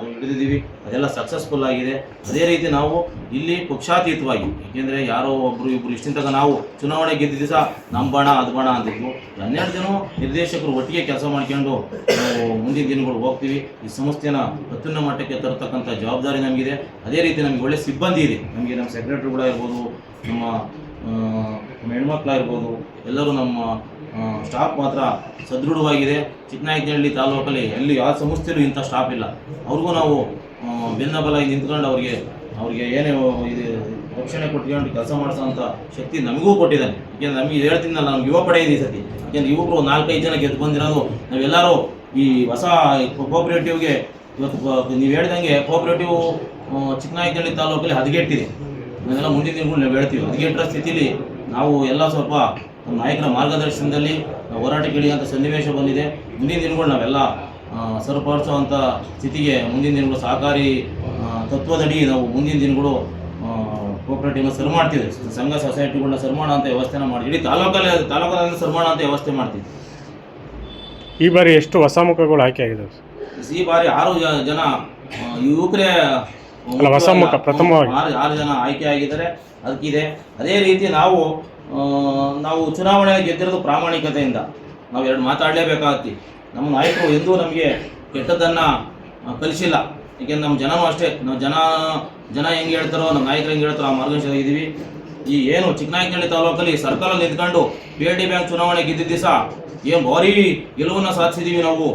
ಹಿಡಿದಿದ್ದೀವಿ. ಅದೆಲ್ಲ ಸಕ್ಸಸ್ಫುಲ್ ಆಗಿದೆ. ಅದೇ ರೀತಿ ನಾವು ಇಲ್ಲಿ ಪಕ್ಷಾತೀತವಾಗಿ, ಏಕೆಂದರೆ ಯಾರೋ ಒಬ್ಬರು ಇಬ್ಬರು ಇಷ್ಟಿನ ತನಕ ನಾವು ಚುನಾವಣೆ ಗೆದ್ದಿದ್ದ ದಿವಸ ನಮ್ಮ ಬಣ ಅದು ಬಣ ಅಂತಿದ್ವು ಹನ್ನೆರಡು ಜನ ನಿರ್ದೇಶಕರು ಒಟ್ಟಿಗೆ ಕೆಲಸ ಮಾಡ್ಕೊಂಡು ನಾವು ಮುಂದಿನ ದಿನಗಳು ಹೋಗ್ತೀವಿ. ಈ ಸಂಸ್ಥೆನ ಅತ್ಯುನ್ನ ಮಟ್ಟಕ್ಕೆ ತರತಕ್ಕಂಥ ಜವಾಬ್ದಾರಿ ನಮಗಿದೆ. ಅದೇ ರೀತಿ ನಮಗೆ ಒಳ್ಳೆ ಸಿಬ್ಬಂದಿ ಇದೆ. ನಮಗೆ ನಮ್ಮ ಸೆಕ್ರೆಟರಿಗಳಾಗಿರ್ಬೋದು ನಮ್ಮ ಹೆಣ್ಮಕ್ಳಾಗಿರ್ಬೋದು, ಎಲ್ಲರೂ ನಮ್ಮ ಸ್ಟಾಫ್ ಮಾತ್ರ ಸದೃಢವಾಗಿದೆ. ಚಿಕ್ಕನಾಯಕನಹಳ್ಳಿ ತಾಲೂಕಲ್ಲಿ ಎಲ್ಲಿ ಯಾವ ಸಂಸ್ಥೆಯಲ್ಲೂ ಇಂಥ ಸ್ಟಾಫ್ ಇಲ್ಲ. ಅವ್ರಿಗೂ ನಾವು ಬೆನ್ನಬಲಾಗಿ ನಿಂತ್ಕೊಂಡು ಅವ್ರಿಗೆ ಅವ್ರಿಗೆ ಏನೇ ಇದು, ರಕ್ಷಣೆ ಕೊಟ್ಕೊಂಡು ಕೆಲಸ ಮಾಡಿಸೋಂಥ ಶಕ್ತಿ ನಮಗೂ ಕೊಟ್ಟಿದ್ದಾನೆ ಯಾಕೆಂದ್ರೆ ನಮಗೆ ಹೇಳ್ತೀನಲ್ಲ ನಮ್ಗೆ ಯುವ ಪಡೆ ಇದೆ ಈ ಸತಿ ಯಾಕೆಂದ್ರೆ ಯುವಕರು ನಾಲ್ಕೈದು ಜನ ಗೆದ್ದು ಬಂದಿರೋದು, ನಾವೆಲ್ಲರೂ ಈ ಹೊಸ ಕೋಆಪರೇಟಿವ್ಗೆ ಇವತ್ತು ನೀವು ಹೇಳ್ದಂಗೆ ಕೋಆಪರೇಟಿವ್ ಚಿಕ್ಕನಾಯಕನಹಳ್ಳಿ ತಾಲೂಕಲ್ಲಿ ಹದಗೆಟ್ಟಿದೆ. ಇದನ್ನೆಲ್ಲ ಮುಂದಿನ ದಿನಗಳು ನಾವು ಹೇಳ್ತೀವಿ. ಹದಿಗೆಟ್ಟ ಸ್ಥಿತಿಲಿ ನಾವು ಎಲ್ಲ ಸ್ವಲ್ಪ ನಮ್ಮ ನಾಯಕರ ಮಾರ್ಗದರ್ಶನದಲ್ಲಿ ಹೋರಾಟಕ್ಕೆ ಇಳಿಯುವಂಥ ಸನ್ನಿವೇಶ ಬಂದಿದೆ. ಮುಂದಿನ ದಿನಗಳು ನಾವೆಲ್ಲ ಸರಿಪಡಿಸುವಂಥ ಸ್ಥಿತಿಗೆ ಮುಂದಿನ ದಿನಗಳು ಸಹಕಾರಿ ತತ್ವದಡಿ ನಾವು ಮುಂದಿನ ದಿನಗಳು ಕೋಪರೇಟಿವ್ನ ಸರಿ ಮಾಡ್ತೀವಿ ಸಂಘ ಸೊಸೈಟಿಗಳನ್ನ ಸರಿ ಮಾಡೋ ಅಂತ ವ್ಯವಸ್ಥೆನ ಮಾಡಿ. ಇಡೀ ತಾಲೂಕಲ್ಲಿ ತಾಲೂಕಲ್ಲಿ ಮಾಡೋ ಅಂತ ವ್ಯವಸ್ಥೆ ಮಾಡ್ತೀವಿ. ಈ ಬಾರಿ ಎಷ್ಟು ಹೊಸ ಮುಖಗಳು ಆಯ್ಕೆ ಆಗಿದೆ ಈ ಬಾರಿ ಆರು ಜನ ಯುವಕರೇ ಅಲ್ಲ, ಹೊಸ ಮುಖ, ಪ್ರಥಮವಾಗಿ. ಆರು ಆರು ಜನ ಆಯ್ಕೆ ಆಗಿದ್ದಾರೆ ಅದಕ್ಕಿದೆ. ಅದೇ ರೀತಿ ನಾವು ನಾವು ಚುನಾವಣೆ ಗೆದ್ದಿರೋದು ಪ್ರಾಮಾಣಿಕತೆಯಿಂದ. ನಾವು ಎರಡು ಮಾತಾಡಲೇಬೇಕಾಗತ್ತಿ. ನಮ್ಮ ನಾಯಕರು ಎಂದೂ ನಮಗೆ ಕೆಟ್ಟದ್ದನ್ನು ಕಲಿಸಿಲ್ಲ. ಏಕೆಂದ್ರೆ ನಮ್ಮ ಜನನೂ ಅಷ್ಟೇ. ನಾವು ಜನ ಜನ ಹೆಂಗೆ ಹೇಳ್ತಾರೋ ನಮ್ಮ ನಾಯಕರು ಹೆಂಗೆ ಹೇಳ್ತಾರೋ ಆ ಮಾರ್ಗದರ್ಶನ ಇದ್ದೀವಿ. ಈ ಏನು ಚಿಕ್ಕನಾಯಕನಹಳ್ಳಿ ತಾಲೂಕಲ್ಲಿ ಸರ್ಕಲಲ್ಲಿ ನಿಂತ್ಕೊಂಡು ಪಿ ಎಲ್ ಡಿ ಬ್ಯಾಂಕ್ ಚುನಾವಣೆ ಗೆದ್ದಿದ್ದ ದಿವಸ ಏನು ಭಾರಿ ಗೆಲುವನ್ನು ಸಾಧಿಸಿದ್ದೀವಿ ನಾವು.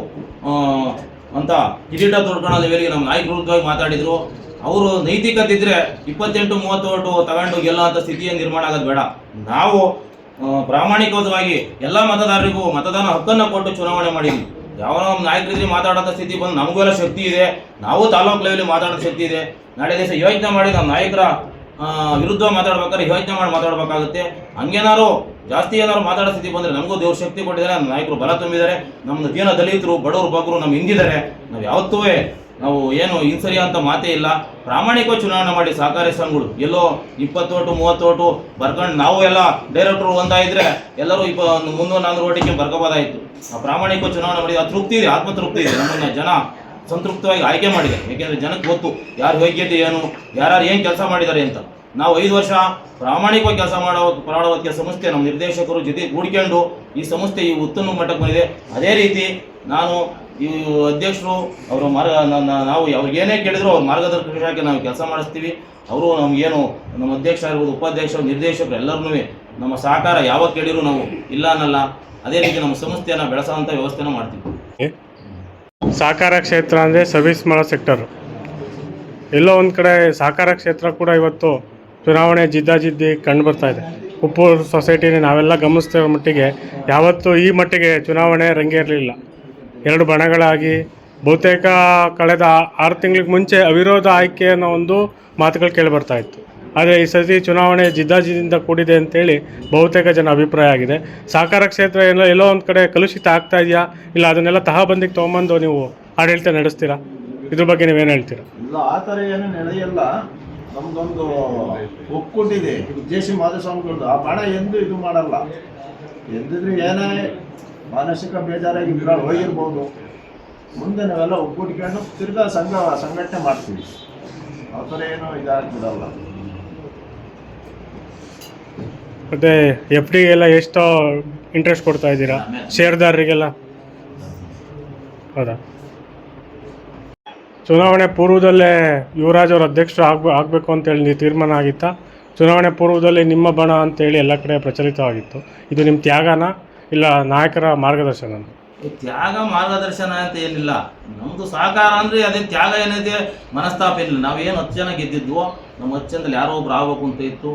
ಅಂತ ಕಿರೀಟ ಲೆವೆಲ್ಗೆ ನಮ್ಮ ನಾಯಕರು ವಿರುದ್ಧವಾಗಿ ಮಾತಾಡಿದ್ರು. ಅವರು ನೈತಿಕತೆ ಇದ್ರೆ ಇಪ್ಪತ್ತೆಂಟು ಮೂವತ್ತು ಓಟು ತಗೊಂಡು ಗೆಲ್ಲೋ ಅಂತ ಸ್ಥಿತಿಯ ನಿರ್ಮಾಣ ಆಗೋದು ಬೇಡ. ನಾವು ಪ್ರಾಮಾಣಿಕವಾಗಿ ಎಲ್ಲ ಮತದಾರರಿಗೂ ಮತದಾನ ಹಕ್ಕನ್ನು ಕೊಟ್ಟು ಚುನಾವಣೆ ಮಾಡಿದ್ವಿ ಯಾವ ನಾಯಕರಿಗೆ ಮಾತಾಡೋಂಥ ಸ್ಥಿತಿ ಬಂದು ನಮಗೂ ಎಲ್ಲ ಶಕ್ತಿ ಇದೆ. ನಾವು ತಾಲೂಕು ಲೆವೆಲ್ ಮಾತಾಡೋ ಶಕ್ತಿ ಇದೆ. ನಾಳೆ ದಿವಸ ಯೋಚನೆ ಮಾಡಿ ನಮ್ಮ ನಾಯಕರ ವಿರುದ್ಧ ಮಾತಾಡ್ಬೇಕಾದ್ರೆ ಯೋಚನೆ ಮಾಡಿ ಮಾತಾಡಬೇಕಾಗುತ್ತೆ. ಹಂಗೇನಾರು ಜಾಸ್ತಿ ಏನಾದ್ರು ಮಾತಾಡೋ ಸ್ಥಿತಿ ಬಂದರೆ ನಮಗೂ ದೇವ್ರ ಶಕ್ತಿ ಕೊಟ್ಟಿದ್ದಾರೆ. ನಮ್ಮ ನಾಯಕರು ಬಲ ತುಂಬಿದ್ದಾರೆ. ನಮ್ಮ ದೀನ ದಲಿತರು, ಬಡವರು, ಬಗ್ಗರು ನಮ್ಮ ಹಿಂದಿದ್ದಾರೆ. ನಾವು ಯಾವತ್ತೂ ನಾವು ಏನು ಇನ್ಸರಿ ಅಂತ ಮಾತೇ ಇಲ್ಲ. ಪ್ರಾಮಾಣಿಕ ಚುನಾವಣೆ ಮಾಡಿ ಸಹಕಾರಿ ಸಂಘಗಳು, ಎಲ್ಲೋ ಇಪ್ಪತ್ತು ಓಟು, ಮೂವತ್ತು ಓಟು ಬರ್ಕೊಂಡು ನಾವು ಎಲ್ಲ ಡೈರೆಕ್ಟ್ರು ಒಂದಾಯಿದ್ರೆ ಎಲ್ಲರೂ ಇಪ್ಪ ಒಂದು ಮುನ್ನೂರು ನಾಲ್ಕು ಓಟಿಗೆ ಬರ್ಕೋಬೋದಾಯಿತು. ಆ ಪ್ರಾಮಾಣಿಕ ಚುನಾವಣೆ ಮಾಡಿ ಆ ತೃಪ್ತಿ ಇದೆ, ಆತ್ಮತೃಪ್ತಿ ಇದೆ. ನಮ್ಮನ್ನ ಜನ ಸಂತೃಪ್ತವಾಗಿ ಆಯ್ಕೆ ಮಾಡಿದೆ ಯಾಕೆಂದ್ರೆ ಜನಕ್ಕೆ ಗೊತ್ತು ಯಾರು ಯೋಗ್ಯತೆ ಏನು, ಯಾರ್ಯಾರು ಏನು ಕೆಲಸ ಮಾಡಿದ್ದಾರೆ ಅಂತ. ನಾವು ಐದು ವರ್ಷ ಪ್ರಾಮಾಣಿಕವಾಗಿ ಕೆಲಸ ಮಾಡೋ ಪ್ರಾಡವತ್ತಿಯ ಸಂಸ್ಥೆ ನಮ್ಮ ನಿರ್ದೇಶಕರು ಜೊತೆ ಕೂಡಿಕೊಂಡು ಈ ಸಂಸ್ಥೆ ಈ ಉತ್ತಮ ಮಟ್ಟಕ್ಕೆ ಬಂದಿದೆ. ಅದೇ ರೀತಿ ನಾನು ಈ ಅಧ್ಯಕ್ಷರು, ಅವರು ಮಾರ್ಗ ನಾವು ಅವ್ರಿಗೆ ಏನೇ ಕೇಳಿದ್ರು ಅವ್ರ ಮಾರ್ಗದರ್ಶನಕ್ಕೆ ನಾವು ಕೆಲಸ ಮಾಡಿಸ್ತೀವಿ. ಅವರು ನಮಗೇನು, ನಮ್ಮ ಅಧ್ಯಕ್ಷ ಆಗಿರ್ಬೋದು ಉಪಾಧ್ಯಕ್ಷ ನಿರ್ದೇಶಕರು ಎಲ್ಲರನ್ನೂ ನಮ್ಮ ಸಹಕಾರ ಯಾವಾಗ ಕೇಳಿದ್ರು ನಾವು ಇಲ್ಲ ಅನ್ನಲ್ಲ. ಅದೇ ರೀತಿ ನಮ್ಮ ಸಂಸ್ಥೆಯನ್ನು ಬೆಳೆಸೋವಂಥ ವ್ಯವಸ್ಥೆನ ಮಾಡ್ತೀವಿ. ಸಹಕಾರ ಕ್ಷೇತ್ರ ಅಂದರೆ ಸರ್ವಿಸ್ ಮಾಡೋ ಸೆಕ್ಟರ್ ಎಲ್ಲೋ ಒಂದು ಕಡೆ ಸಹಕಾರ ಕ್ಷೇತ್ರ ಕೂಡ ಇವತ್ತು ಚುನಾವಣೆ ಜಿದ್ದಾಜಿದ್ದಿ ಕಂಡು ಬರ್ತಾ ಇದೆ. ಉಪ್ಪೂರು ಸೊಸೈಟಿನ ನಾವೆಲ್ಲ ಗಮನಿಸ್ತಿರೋ ಮಟ್ಟಿಗೆ ಯಾವತ್ತೂ ಈ ಮಟ್ಟಿಗೆ ಚುನಾವಣೆ ರಂಗೇರಲಿಲ್ಲ. ಎರಡು ಬಣಗಳಾಗಿ. ಬಹುತೇಕ ಕಳೆದ ಆರು ತಿಂಗಳಿಗೆ ಮುಂಚೆ ಅವಿರೋಧ ಆಯ್ಕೆ ಅನ್ನೋ ಒಂದು ಮಾತುಗಳು ಕೇಳಿ ಬರ್ತಾ ಇತ್ತು. ಆದರೆ ಈ ಸತಿ ಚುನಾವಣೆ ಜಿದ್ದಾಜಿದ್ದಿಂದ ಕೂಡಿದೆ ಅಂತೇಳಿ ಬಹುತೇಕ ಜನ ಅಭಿಪ್ರಾಯ ಆಗಿದೆ. ಸಹಕಾರ ಕ್ಷೇತ್ರ ಎಲ್ಲ ಎಲ್ಲೋ ಒಂದು ಕಡೆ ಕಲುಷಿತ ಆಗ್ತಾ ಇದೆಯಾ? ಇಲ್ಲ, ಅದನ್ನೆಲ್ಲ ತಹಬಂದಿಗೆ ತೊಗೊಂಬಂದು ನೀವು ಆಡಳಿತ ನಡೆಸ್ತೀರಾ? ಇದ್ರ ಬಗ್ಗೆ ನೀವೇನು ಹೇಳ್ತೀರಾ? ಇಲ್ಲ, ಆ ಥರ ಏನು ನಡೆಯಲ್ಲ. ನಮ್ದೊಂದು ಒಕ್ಕೂಟಿದೆ. ಸಿ ಮಾಧುಸ್ವಾಮಿಗಳದ್ದು ಆ ಬಣ ಎಂದು ಇದು ಮಾಡಲ್ಲ. ಎಂದಿದ್ರೆ ಏನೇ ಮಾನಸಿಕ ಬೇಜಾರಾಗಿ ಇದ್ರ ಹೋಗಿರ್ಬೋದು. ಮುಂದೆ ನಾವೆಲ್ಲ ಒಗ್ಗೂಡಿಕೊಂಡು ತಿರ್ಗಾ ಸಂಘ, ಸಂಘಟನೆ ಮಾಡ್ತೀವಿ. ಆ ಥರ ಏನು ಇದಾಗ್ಬಿಡಲ್ಲ. ಮತ್ತೆ ಎಫ್ ಡಿಗೆಲ್ಲ ಎಷ್ಟು ಇಂಟ್ರೆಸ್ಟ್ ಕೊಡ್ತಾ ಇದ್ದೀರಾ? ಷೇರ್ದಾರರಿಗೆಲ್ಲ? ಹೌದಾ? ಚುನಾವಣೆ ಪೂರ್ವದಲ್ಲೇ ಯುವರಾಜ್ ಅವ್ರ ಅಧ್ಯಕ್ಷರು ಆಗ್ಬೇ, ಆಗಬೇಕು ಅಂತೇಳಿ ತೀರ್ಮಾನ ಆಗಿತ್ತಾ? ಚುನಾವಣೆ ಪೂರ್ವದಲ್ಲಿ ನಿಮ್ಮ ಬಣ ಅಂತೇಳಿ ಎಲ್ಲ ಕಡೆ ಪ್ರಚಲಿತವಾಗಿತ್ತು. ಇದು ನಿಮ್ಮ ತ್ಯಾಗನ? ಇಲ್ಲ ನಾಯಕರ ಮಾರ್ಗದರ್ಶನ ತ್ಯಾಗ ಮಾರ್ಗದರ್ಶನ ಅಂತ ಏನಿಲ್ಲ. ನಮ್ದು ಸಹಕಾರ ಅಂದ್ರೆ ಅದೇ ತ್ಯಾಗ ಏನಿದೆ ಮನಸ್ತಾಪ ಏನಿಲ್ಲ ನಾವೇನು ಹತ್ತು ಜನ ಗೆದ್ದಿದ್ವೋ ನಮ್ಮ ಹತ್ತು ಜನದಲ್ಲಿ ಯಾರೋ ಒಬ್ರು ಆಗ್ಬೇಕು ಅಂತ ಇತ್ತು.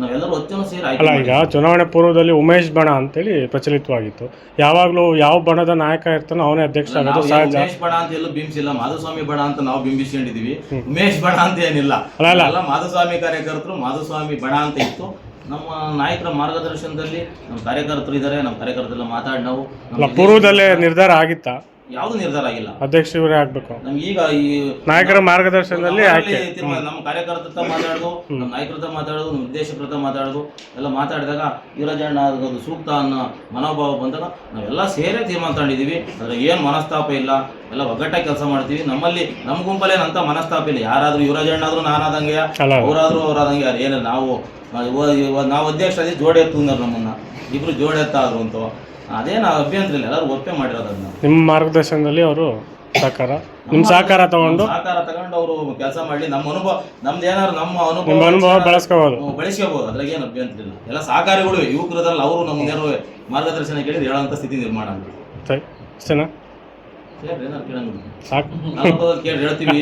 ನಾವೆಲ್ಲರೂ ಜನ ಸೇರಿ ಅಲ್ಲ ಈಗ. ಚುನಾವಣೆ ಪೂರ್ವದಲ್ಲಿ ಉಮೇಶ್ ಬಣ ಅಂತೇಳಿ ಪ್ರಚಲಿತವಾಗಿತ್ತು. ಯಾವಾಗಲೂ ಯಾವ ಬಣದ ನಾಯಕ ಇರ್ತಾನೋ ಅವನೇ ಅಧ್ಯಕ್ಷ ಆಗೋದು ಸಹಜ. ಉಮೇಶ್ ಬಣ ಅಂತ ಎಲ್ಲೂ ಬಿಂಬಿಸಿಲ್ಲ. ಮಾಧುಸ್ವಾಮಿ ಬಣ ಅಂತ ನಾವು ಬಿಂಬಿಸ್ಕೊಂಡಿದೀವಿ. ಉಮೇಶ್ ಬಣ ಅಂತ ಏನಿಲ್ಲ. ಅಲ್ಲ, ಮಾಧುಸ್ವಾಮಿ ಕಾರ್ಯಕರ್ತರು ಮಾಧುಸ್ವಾಮಿ ಬಣ ಅಂತ ಇತ್ತು. ನಮ್ಮ ನಾಯಕರ ಮಾರ್ಗದರ್ಶನದಲ್ಲಿ ನಮ್ಮ ಕಾರ್ಯಕರ್ತರು ಇದ್ದಾರೆ ನಮ್ಮ ಕಾರ್ಯಕರ್ತರೆಲ್ಲ ಮಾತಾಡಿ ನಾವು ಪೂರ್ವದಲ್ಲೇ ನಿರ್ಧಾರ ಆಗಿತ್ತಾ? ಯಾವುದು ನಿರ್ಧಾರ ಆಗಿಲ್ಲ. ಅಧ್ಯಕ್ಷ ಇವರೇ ಆಗ್ಬೇಕು. ನಮ್ಗೆ ಈಗ ಈ ನಾಯಕರ ಮಾರ್ಗದರ್ಶನದಲ್ಲಿ ಆಯ್ಕೆ ತೀರ್ಮಾನ ನಮ್ಮ ಕಾರ್ಯಕರ್ತರ ಹತ್ರ ಮಾತಾಡೋದು ನಮ್ಮ ನಾಯಕರ ಹತ್ರ ಮಾತಾಡೋದು ನಮ್ಮ ನಿರ್ದೇಶಕರ ಹತ್ರ ಮಾತಾಡೋದು ಎಲ್ಲ ಮಾತಾಡಿದಾಗ ಯುವರಾಜಣ್ಣ ಸೂಕ್ತ ಅನ್ನೋ ಮನೋಭಾವ ಬಂದಾಗ ನಾವೆಲ್ಲ ಸೇರೇ ತೀರ್ಮಾನ ತಗೊಂಡಿದ್ದೀವಿ. ಅದ್ರ ಏನು ಮನಸ್ತಾಪ ಇಲ್ಲ ಎಲ್ಲ ಒಗ್ಗಟ್ಟಾಗಿ ಕೆಲಸ ಮಾಡ್ತೀವಿ. ನಮ್ಮಲ್ಲಿ ನಮ್ಮ ಗುಂಪಲ್ಲೇ ಅಂತ ಮನಸ್ತಾಪ ಇಲ್ಲ. ಯಾರಾದ್ರೂ ಯುವರಾಜಣ್ಣ ಆದ್ರೂ ನಾನಾದಂಗೆ ಅಲ್ಲ. ಅವರಾದ್ರೂ ಅವರಾದಂಗೆ ಯಾರು ಏನಿಲ್ಲ. ನಾವು ಆ, ಇವ- ಇವ- ನಾವು ಅಧ್ಯಕ್ಷರಾಗಿ ಜೋಡಿ ಎತ್ತುಂದರು ನಮ್ಮನ್ನ. ಇಬ್ರು ಜೋಡಿ ಎತ್ತಾದ್ರು ಅಂತ. ಅದೇನು ಅಭ್ಯಂತರ ಇಲ್ಲ ಎಲ್ಲರೂ ಒಪ್ಪೆ ಮಾಡಿರೋದು ಅದನ್ನ ನಿಮ್ಮ ಮಾರ್ಗದರ್ಶನದಲ್ಲಿ ಅವರು ಸಹಕಾರ. ನಿಮ್ಮ ಸಹಕಾರ ತಗೊಂಡು? ಸಹಕಾರ ತಗೊಂಡು ಅವರು ಕೆಲಸ ಮಾಡಲಿ. ನಮ್ಮ ಅನುಭವ ನಮ್ದು ಏನಾದ್ರು ನಮ್ಮ ಅನುಭವ ನಿಮ್ಮ ಅನುಭವ ಬಳಸ್ಕೋಬೋದು. ಹ್ಮ್, ಬಳಸ್ಕೋಬಹುದು ಅದ್ರಾಗ ಏನು ಅಭ್ಯಂತರ ಇಲ್ಲ ಎಲ್ಲ ಸಹಕಾರಿಗಳು ಯುವಕರದಲ್ಲಿ ಅವರು ನಮ್ಮ ನೇರ ಮಾರ್ಗದರ್ಶನ ಕೇಳಿದ್ರೆ ಹೇಳೋಂಥ ಸ್ಥಿತಿ ನಿರ್ಮಾಣ ಆಗುತ್ತೆ. ಸರಿ. ಅಷ್ಟೇನಾ? ಸರಿ ಏನಾರು ಕೇಳಂಗಿಲ್ಲ ಕೇಳಿ ಹೇಳ್ತೀವಿ